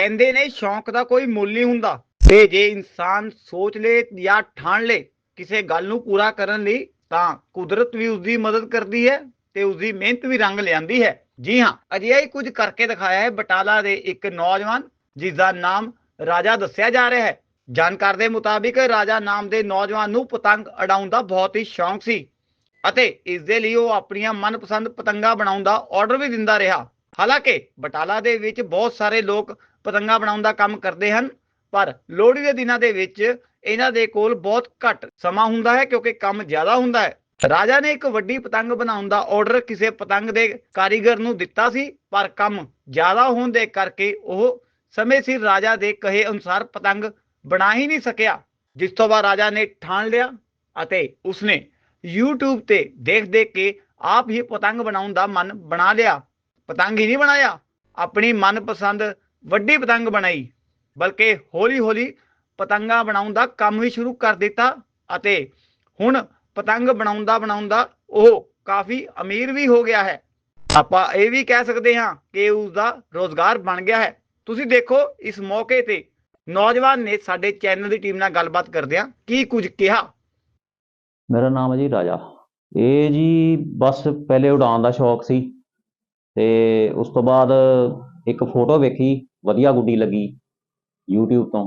ਕਹਿੰਦੇ ਨੇ ਸ਼ੌਂਕ ਦਾ ਕੋਈ ਮੁੱਲ ਨਹੀਂ ਹੁੰਦਾ। ਤੇ ਜੇ ਇਨਸਾਨ ਸੋਚ ਲੇ ਜਾਂ ਠਾਣ ਲੇ, ਕਿਸੇ ਗੱਲ ਨੂੰ ਪੂਰਾ ਕਰਨ ਲਈ, ਤਾਂ ਕੁਦਰਤ ਵੀ ਉਸ ਦੀ ਮਦਦ ਕਰਦੀ ਹੈ ਤੇ ਉਸ ਦੀ ਮਿਹਨਤ ਵੀ ਰੰਗ ਲਿਆਂਦੀ ਹੈ। ਜੀ ਹਾਂ, ਅਜਿਹਾ ਹੀ ਕੁਝ ਕਰਕੇ ਦਿਖਾਇਆ ਹੈ ਬਟਾਲਾ ਦੇ ਇੱਕ ਨੌਜਵਾਨ ਜਿਸ ਦਾ ਨਾਮ ਰਾਜਾ ਦੱਸਿਆ ਜਾ ਰਿਹਾ ਹੈ। ਜਾਣਕਾਰ ਦੇ ਮੁਤਾਬਿਕ ਰਾਜਾ ਨਾਮ ਦੇ ਨੌਜਵਾਨ ਨੂੰ ਪਤੰਗ ਉਡਾਉਣ ਦਾ ਬਹੁਤ ਹੀ ਸ਼ੌਂਕ ਸੀ ਅਤੇ ਇਸ ਦੇ ਲਈ ਉਹ ਆਪਣੀਆਂ ਮਨਪਸੰਦ ਪਤੰਗਾਂ ਬਣਾਉਣ ਦਾ ਆਰਡਰ ਵੀ ਦਿੰਦਾ ਰਿਹਾ। ਹਾਲਾਂਕਿ ਬਟਾਲਾ ਦੇ ਵਿੱਚ ਬਹੁਤ ਸਾਰੇ ਲੋਕ ਪਤੰਗਾਂ ਬਣਾਉਣ ਦਾ ਕੰਮ ਕਰਦੇ ਹਨ, ਪਰ ਲੋਹੜੀ ਦੇ ਦਿਨਾਂ ਦੇ ਵਿੱਚ ਇਹਨਾਂ ਦੇ ਕੋਲ ਬਹੁਤ ਘੱਟ ਸਮਾਂ ਹੁੰਦਾ ਹੈ ਕਿਉਂਕਿ ਕੰਮ ਜ਼ਿਆਦਾ ਹੁੰਦਾ ਹੈ। ਰਾਜਾ ਨੇ ਇੱਕ ਵੱਡੀ ਪਤੰਗ ਬਣਾਉਣ ਦਾ ਆਰਡਰ ਕਿਸੇ ਪਤੰਗ ਦੇ ਕਾਰੀਗਰ ਨੂੰ ਦਿੱਤਾ ਸੀ, ਪਰ ਕੰਮ ਜ਼ਿਆਦਾ ਹੋਣ ਦੇ ਕਰਕੇ ਉਹ ਸਮੇਂ ਸਿਰ ਰਾਜਾ ਦੇ ਕਹੇ ਅਨੁਸਾਰ ਪਤੰਗ ਬਣਾ ਹੀ ਨਹੀਂ ਸਕਿਆ, ਜਿਸ ਤੋਂ ਬਾਅਦ ਰਾਜਾ ਨੇ ਠਾਣ ਲਿਆ ਅਤੇ ਉਸਨੇ YouTube ਤੇ ਦੇਖ ਦੇਖ ਕੇ ਆਪ ਹੀ ਪਤੰਗ ਬਣਾਉਣ ਦਾ ਮਨ ਬਣਾ ਲਿਆ। ਪਤੰਗ ਹੀ ਨਹੀਂ ਬਣਾਇਆ, ਆਪਣੀ ਮਨਪਸੰਦ ਵੱਡੀ ਪਤੰਗ ਬਣਾਈ, ਬਲਕਿ ਹੌਲੀ-ਹੌਲੀ ਪਤੰਗਾਂ ਬਣਾਉਣ ਦਾ ਕੰਮ ਵੀ ਸ਼ੁਰੂ ਕਰ ਦਿੱਤਾ ਅਤੇ ਹੁਣ ਪਤੰਗ ਬਣਾਉਂਦਾ ਬਣਾਉਂਦਾ ਉਹ ਕਾਫੀ ਅਮੀਰ ਵੀ ਹੋ ਗਿਆ ਹੈ। ਆਪਾਂ ਇਹ ਵੀ ਕਹਿ ਸਕਦੇ ਹਾਂ ਕਿ ਉਸ ਦਾ ਰੋਜ਼ਗਾਰ ਬਣ ਗਿਆ ਹੈ। ਤੁਸੀਂ ਦੇਖੋ, ਇਸ ਮੌਕੇ ਤੇ ਨੌਜਵਾਨ ਨੇ ਸਾਡੇ ਚੈਨਲ ਦੀ ਟੀਮ ਨਾਲ ਗੱਲਬਾਤ ਕਰਦਿਆਂ ਕੀ ਕੁਝ ਕਿਹਾ। ਮੇਰਾ ਨਾਮ ਹੈ ਜੀ ਰਾਜਾ। ਇਹ ਜੀ ਬਸ ਪਹਿਲੇ ਉਡਾਨ ਦਾ ਸ਼ੌਕ ਸੀ ਤੇ ਉਸ ਤੋਂ ਬਾਅਦ ਇੱਕ ਫੋਟੋ ਵੇਖੀ ਵਧੀਆ ਗੁੱਡੀ ਲੱਗੀ YouTube ਤੋਂ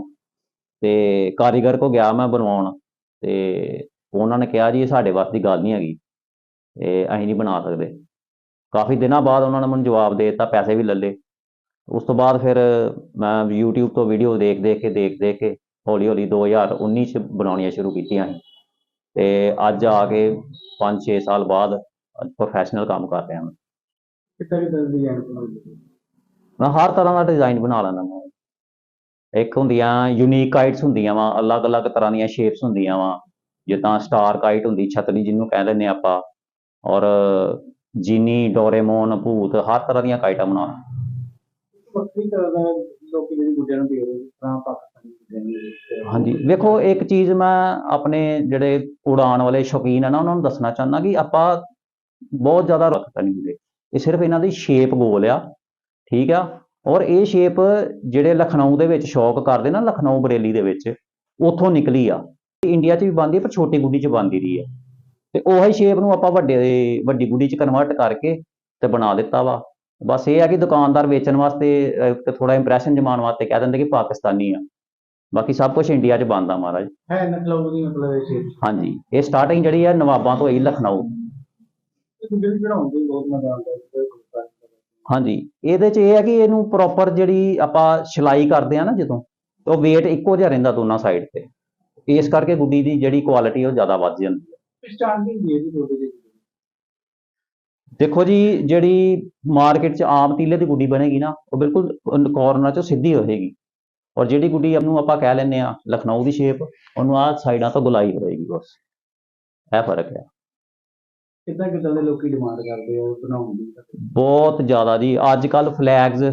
ਤੇ ਕਾਰੀਗਰ ਕੋ ਗਿਆ ਮੈਂ ਬਣਵਾਉਣ ਤੇ ਉਹਨਾਂ ਨੇ ਕਿਹਾ ਜੀ ਇਹ ਸਾਡੇ ਵੱਸ ਗੱਲ ਨਹੀਂ ਹੈਗੀ, ਤੇ ਅਸੀਂ ਨਹੀਂ ਬਣਾ ਸਕਦੇ। ਕਾਫੀ ਦਿਨਾਂ ਬਾਅਦ ਉਹਨਾਂ ਨੇ ਮੈਨੂੰ ਜਵਾਬ ਦੇ ਦਿੱਤਾ, ਪੈਸੇ ਵੀ ਲੈ ਉਸ ਤੋਂ ਬਾਅਦ ਫਿਰ ਮੈਂ YouTube ਤੋਂ ਵੀਡੀਓ ਦੇਖ ਦੇਖ ਕੇ, ਦੇਖ ਦੇਖ ਕੇ ਹੌਲੀ ਹੌਲੀ 2019 ਚ ਬਣਾਉਣੀਆਂ ਸ਼ੁਰੂ ਕੀਤੀਆਂ ਸੀ। ਤੇ ਅੱਜ ਆ ਕੇ 5-6 ਸਾਲ ਬਾਅਦ ਪ੍ਰੋਫੈਸ਼ਨਲ ਕੰਮ ਕਰ ਰਿਹਾ ਮੈਂ। ਕਿੱਦਾਂ ਕਿੱਦਾਂ ਡਿਜ਼ਾਈਨ ਬਣਾਉਂਦੇ ਮੈਂ ਹਰ ਤਰ੍ਹਾਂ ਦਾ ਡਿਜ਼ਾਈਨ ਬਣਾ ਲੈਂਦਾ ਮੈਂ ਇੱਕ ਹੁੰਦੀਆਂ ਯੂਨੀਕ ਕਾਈਟਸ ਹੁੰਦੀਆਂ ਵਾ ਅਲੱਗ-ਅਲੱਗ ਤਰ੍ਹਾਂ ਦੀਆਂ ਸ਼ੇਪਸ ਹੁੰਦੀਆਂ ਵਾ। ਜਿੱਦਾਂ ਸਟਾਰ ਕਾਈਟ ਹੁੰਦੀ ਛਤਰੀ ਜਿਹਨੂੰ ਕਹਿ ਦਿੰਦੇ ਆਪਾਂ। ਔਰ ਜੀਨੀ ਡੋਰੇਮੋਨ ਭੂਤ ਹਰ ਤਰ੍ਹਾਂ ਦੀਆਂ ਕਾਈਟਾਂ ਬਣਾ ਵੱਖਰੀ ਤਰ੍ਹਾਂ ਦਾ ਲੋਕ ਜਿਹੜੀ ਗੁੱਡਿਆਂ ਨੂੰ ਦੇਖਦੇ ਤਰ੍ਹਾਂ ਪਾਕਿਸਤਾਨੀ। ਹਾਂਜੀ ਵੇਖੋ ਇੱਕ ਚੀਜ਼ ਮੈਂ ਆਪਣੇ ਜਿਹੜੇ ਉਡਾਨ ਵਾਲੇ ਸ਼ੌਕੀਨ ਆ ਨਾ ਉਹਨਾਂ ਨੂੰ ਦੱਸਣਾ ਚਾਹੁੰਦਾ ਕਿ ਆਪਾਂ ਬਹੁਤ ਜ਼ਿਆਦਾ ਰੱਖਤਾ ਨਹੀਂ ਹੁੰਦੇ। ਇਹ ਸਿਰਫ ਇਹਨਾਂ ਦੀ ਸ਼ੇਪ ਗੋਲ ਆ। ਠੀਕ ਆ? ਔਰ ਇਹ ਸ਼ੇਪ ਜਿਹੜੇ ਲਖਨਊ ਦੇ ਵਿੱਚ ਸ਼ੌਕ ਕਰਦੇ ਨਾ ਲਖਨਊ ਬਰੇਲੀ ਦੇ ਵਿੱਚ ਉੱਥੋਂ ਨਿਕਲੀ ਆ। ਇੰਡੀਆ 'ਚ ਵੀ ਬਣਦੀ ਹੈ ਪਰ ਛੋਟੀ ਗੁੱਡੀ 'ਚ ਬਣਦੀ ਰਹੀ ਹੈ ਤੇ ਉਹੀ ਸ਼ੇਪ ਨੂੰ ਆਪਾਂ ਵੱਡੇ ਵੱਡੀ ਗੁੱਡੀ 'ਚ ਕਨਵਰਟ ਕਰਕੇ ਤੇ ਬਣਾ ਦਿੱਤਾ ਵਾ। ਬਸ ਇਹ ਆ ਕਿ ਦੁਕਾਨਦਾਰ ਵੇਚਣ ਵਾਸਤੇ ਥੋੜਾ ਇੰਪ੍ਰੈਸ਼ਨ ਜਮਾਉਣ ਵਾਸਤੇ ਕਹਿ ਦਿੰਦੇ ਕਿ ਪਾਕਿਸਤਾਨੀ ਆ। ਬਾਕੀ ਸਭ ਕੁਝ ਇੰਡੀਆ 'ਚ ਬਣਦਾ ਮਹਾਰਾਜ। ਹੈ ਨਕਲੌ ਦੀ ਮਤਲਬ ਇਹ ਸ਼ੇਪ ਹਾਂਜੀ ਇਹ ਸਟਾਰਟਿੰਗ ਜਿਹੜੀ ਹੈ ਨਵਾਬਾਂ ਤੋਂ ਹੋਈ ਲਖਨਊ। ਗੁੱਡੇ ਨੂੰ ਬਣਾਉਣ ਦੀ ਬਹੁਤ ਮਜ਼ਾ ਆਉਂਦਾ। ਹੈ ਹਾਂਜੀ ਇਹਦੇ 'ਚ ਇਹ ਹੈ ਕਿ ਇਹਨੂੰ ਪ੍ਰੋਪਰ ਜਿਹੜੀ ਆਪਾਂ ਸਿਲਾਈ ਕਰਦੇ ਆ ਨਾ ਜਦੋਂ ਉਹ weight ਇੱਕੋ ਜਿਹਾ ਰਹਿੰਦਾ ਦੋਨਾਂ ਸਾਈਡ ਤੇ। ਇਸ ਕਰਕੇ ਗੁੱਡੀ ਦੀ ਜਿਹੜੀ ਕੁਆਲਿਟੀ ਉਹ ਜ਼ਿਆਦਾ ਵੱਧ ਜਾਂਦੀ ਹੈ ਸਟਾਰਟਿੰਗ ਦੀ ਇਹਦੀ ਗੁੱਡੇ ਦੀ ਦੇਖੋ ਜੀ ਜਿਹੜੀ ਮਾਰਕੀਟ 'ਚ ਆਮ ਤੀਲੇ ਦੀ ਗੁੱਡੀ ਬਣੇਗੀ ਨਾ ਉਹ ਬਿਲਕੁਲ ਕਾਰਨਰ 'ਚੋਂ ਸਿੱਧੀ ਹੋਏਗੀ। ਔਰ ਜਿਹੜੀ ਗੁੱਡੀ ਨੂੰ ਆਪਾਂ ਕਹਿ ਲੈਂਦੇ ਆ ਲਖਨਊ ਦੀ ਸ਼ੇਪ ਉਹਨੂੰ ਆਹ ਸਾਈਡਾਂ ਤੋਂ ਗੁਲਾਈ ਹੋਏਗੀ ਬਸ। ਇਹ ਫ਼ਰਕ ਹੈ। ਕਿੱਦਾਂ ਕਿੱਦਾਂ ਦੇ ਲੋਕੀ ਡਿਮਾਂਡ ਕਰਦੇ ਆ ਬਣਾਉਣ ਦੀ ਬਹੁਤ ਜ਼ਿਆਦਾ ਜੀ। ਅੱਜ ਕੱਲ ਫਲੈਗਸ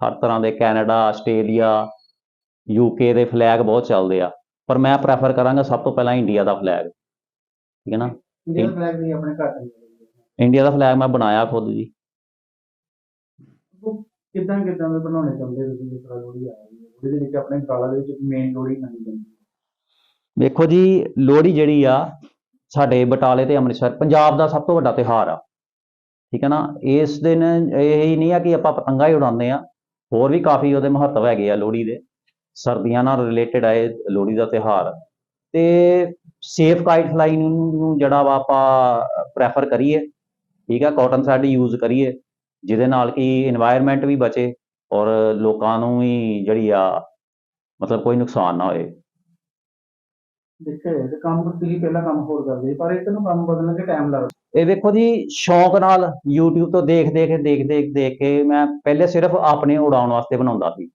ਹਰ ਤਰ੍ਹਾਂ ਦੇ ਕੈਨੇਡਾ ਆਸਟ੍ਰੇਲੀਆ ਯੂਕੇ ਦੇ ਫਲੈਗ ਬਹੁਤ ਚੱਲਦੇ ਆ। ਪਰ ਮੈਂ ਪ੍ਰੈਫਰ ਕਰਾਂਗਾ ਸਭ ਤੋਂ ਪਹਿਲਾਂ ਇੰਡੀਆ ਦਾ ਫਲੈਗ ਠੀਕ ਹੈ ਨਾ? ਇੰਡੀਅਨ ਫਲੈਗ ਵੀ ਆਪਣੇ ਘਰ ਦੇ ਇੰਡੀਆ ਦਾ ਫਲੈਗ ਮੈਂ ਬਣਾਇਆ ਖੁਦ ਜੀ। ਕਿੱਦਾਂ ਕਿੱਦਾਂ ਦੇ ਬਣਾਉਣੇ ਚਾਹੁੰਦੇ ਤੁਸੀਂ? ਜਿਸ ਤਰ੍ਹਾਂ ਲੋਹੜੀ ਆ ਰਹੀ ਹੈ। ਉਹਦੇ ਵਿੱਚ ਆਪਣੇ ਗਾਲਾਂ ਦੇ ਵਿੱਚ ਮੇਨ ਲੋਹੜੀ ਮੰਨੀ ਜਾਂਦੀ ਹੈ। ਵੇਖੋ ਜੀ ਲੋਹੜੀ ਜਿਹੜੀ ਆ ਸਾਡੇ ਬਟਾਲੇ ਤੇ ਅੰਮ੍ਰਿਤਸਰ, ਪੰਜਾਬ ਦਾ ਸਭ ਤੋਂ ਵੱਡਾ ਤਿਉਹਾਰ ਆ। ਠੀਕ ਹੈ ਨਾ? ਇਸ ਦਿਨ ਇਹ ਹੀ ਨਹੀਂ ਆ ਕਿ ਆਪਾਂ ਪਤੰਗਾ ਹੀ ਉਡਾਉਂਦੇ ਆ। ਹੋਰ ਵੀ ਕਾਫੀ ਉਹਦੇ ਮਹੱਤਵ ਹੈਗੇ ਆ ਲੋਹੜੀ ਦੇ। ਸਰਦੀਆਂ ਨਾਲ ਰਿਲੇਟਡ ਆਏ ਲੋਹੜੀ ਦਾ ਤਿਉਹਾਰ। ਤੇ ਸੇਫ ਕਾਈਟ ਫਲਾਈ ਨੂੰ ਜਿਹੜਾ ਵਾ ਆਪਾਂ ਪ੍ਰੈਫਰ ਕਰੀਏ। ਠੀਕ ਆ? ਕਾਟਨ ਸਾਡੀ ਯੂਜ਼ ਕਰੀਏ। ਜਿਹਦੇ ਨਾਲ ਕਿ এনवायरमेंट ਵੀ ਬਚੇ ਔਰ ਲੋਕਾਂ ਨੂੰ ਵੀ ਜਿਹੜੀ ਆ ਮਤਲਬ ਕੋਈ ਨੁਕਸਾਨ ਨਾ ਹੋਏ। ਦੇਖਿਆ ਜਾਏ ਤੇ ਕੰਮ ਤੁਸੀਂ ਪਹਿਲਾਂ ਕੰਮ ਹੋਰ ਕਰਦੇ ਸੀ, ਪਰ ਇਹ ਨੂੰ ਕੰਮ ਬਦਲਣ ਤੇ ਟਾਈਮ ਲੱਗਦਾ। ਇਹ ਵੇਖੋ ਜੀ ਸ਼ੌਂਕ ਨਾਲ YouTube ਤੋਂ ਦੇਖ ਦੇਖ ਦੇਖ ਦੇਖ ਦੇਖ ਕੇ ਮੈਂ ਪਹਿਲੇ ਸਿਰਫ ਆਪਣੇ ਉਡਾਉਣ ਵਾਸਤੇ ਬਣਾਉਂਦਾ ਸੀ।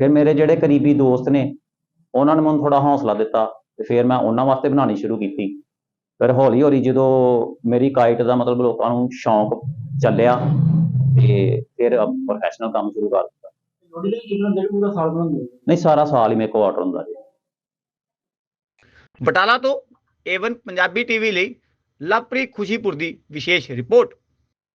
ਫਿਰ ਮੇਰੇ ਜਿਹੜੇ ਕਰੀਬੀ ਦੋਸਤ ਨੇ ਉਹਨਾਂ ਨੇ ਮੈਨੂੰ ਥੋੜਾ ਹੌਸਲਾ ਦਿੱਤਾ ਤੇ ਫਿਰ ਮੈਂ ਉਹਨਾਂ ਵਾਸਤੇ ਬਣਾਉਣੀ ਸ਼ੁਰੂ ਕੀਤੀ। ਫਿਰ ਹੌਲੀ ਹੌਲੀ ਜਦੋਂ ਮੇਰੀ ਕਾਈਟ ਦਾ ਮਤਲਬ ਲੋਕਾਂ ਨੂੰ ਸ਼ੌਂਕ ਚੱਲਿਆ ਤੇ ਫਿਰ ਪ੍ਰੋਫੈਸ਼ਨਲ ਕੰਮ ਸ਼ੁਰੂ ਕਰ ਦਿੱਤਾ। ਲੋਹੜੀ ਦੇ ਕਿੰਨਾ ਡੇਢ ਪੂਰਾ ਸਾਲ ਬਣਾਉਂਦੇ ਹੋ? ਨਹੀਂ ਸਾਰਾ ਸਾਲ ਹੀ ਮੇਰੇ ਕੋਲ ਆਰਡਰ ਹੁੰਦਾ ਜੀ। ਬਟਾਲਾ ਤੋਂ ਏਵਨ ਪੰਜਾਬੀ ਟੀਵੀ ਲਈ ਲਵਪ੍ਰੀਤ ਖੁਸ਼ੀਪੁਰ ਦੀ ਵਿਸ਼ੇਸ਼ ਰਿਪੋਰਟ।